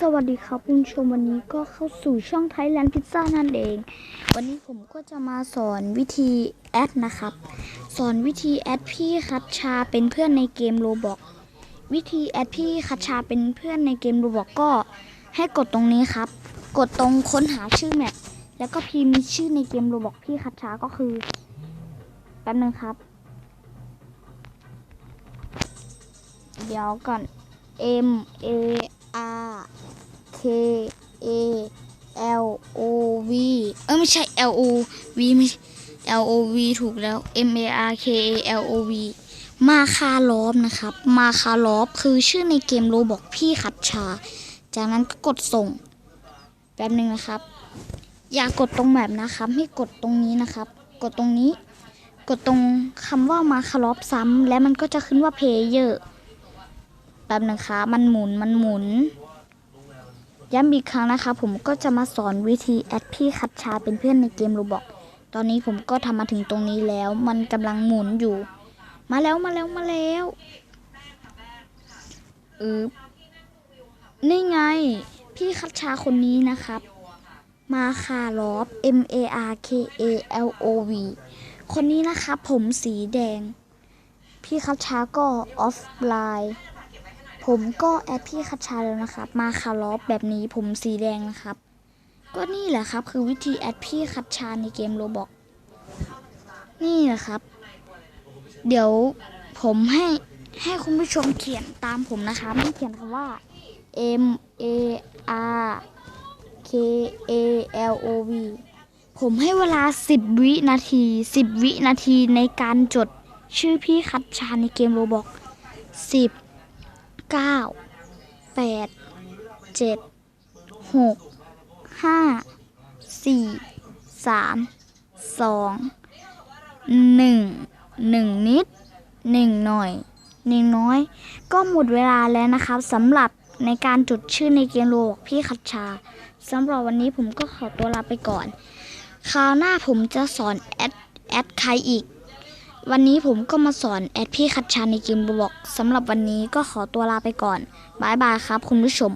สวัสดีครับคุณชมวันนี้ก็เข้าสู่ช่อง Thailand Pizza นั่นเอง วันนี้ผมก็จะมาสอนวิธีแอดนะครับ สอนวิธีแอดพี่คัชชาเป็นเพื่อนในเกมโรบอกวิธีแอดพี่คัชชาเป็นเพื่อนในเกมโรบอกก็ให้กดตรงนี้ครับ กดตรงค้นหาชื่อแมปแล้วก็พิมพ์ชื่อในเกมโรบอกพี่คัชชาก็คือแป๊บนึงครับ เดี๋ยวก่อน M A A L O V เออไม่ใช่ L O V ไม่ใช่ L O V ถูกแล้ว M A R K A L O V มาคาลอบนะครับ มาคาลอบคือชื่อในเกมโรบอกพี่ขัดชา จากนั้นก็กดส่ง แป๊บหนึ่งนะครับ อย่ากดตรงแบบนะครับ ให้กดตรงนี้นะครับ กดตรงนี้ กดตรงคำว่ามาคาลอบซ้ำและมันก็จะขึ้นว่าเพเยอร์แป๊บหนึงคะมันหมุนมันหมุน ย้ำอีกครั้งนะคะ ผมก็จะมาสอนวิธีแอดพี่คัดชาเป็นเพื่อนในเกมโรบอกตอนนี้ผมก็ทำมาถึงตรงนี้แล้ว มันกำลังหมุนอยู่ มาแล้วมาแล้วมาแล้วเออนี่ไง พี่คัดชาคนนี้นะครับ มาคาลอบ M A R K A L O V คนนี้นะครับผมสีแดง พี่คัดชาก็ออฟไลน์ ผมก็แอดพี่คัชชาแล้วนะครับ มาคาร์ลอฟแบบนี้ผมสีแดงนะครับ ก็นี่แหละครับคือวิธีแอดพี่คัชชาในเกมโรบอกนี่แหละครับ เดี๋ยวผมให้ให้คุณผู้ชมเขียนตามผมนะคะไม่เขียนคำว่า M A R K A L O V ผมให้เวลา 10 วินาที 10 วินาทีในการจดชื่อพี่คัชชาในเกมโรบอก10 เก้าแปดเจ็ดหกห้าสี่สามสองหนึ่งหนึ่งนิดหนึ่งหน่อยหนึ่งน้อย ก็หมดเวลาแล้วนะครับสำหรับในการจดชื่อในเกมโลกพี่คัดชาสำหรับวันนี้ผมก็ขอตัวลาไปก่อน คราวหน้าผมจะสอนแอดแอดใครอีก วันนี้ผมก็มาสอนแอดพี่คัดชาในเกมบล็อกสำหรับวันนี้ก็ขอตัวลาไปก่อนบายบายครับคุณผู้ชม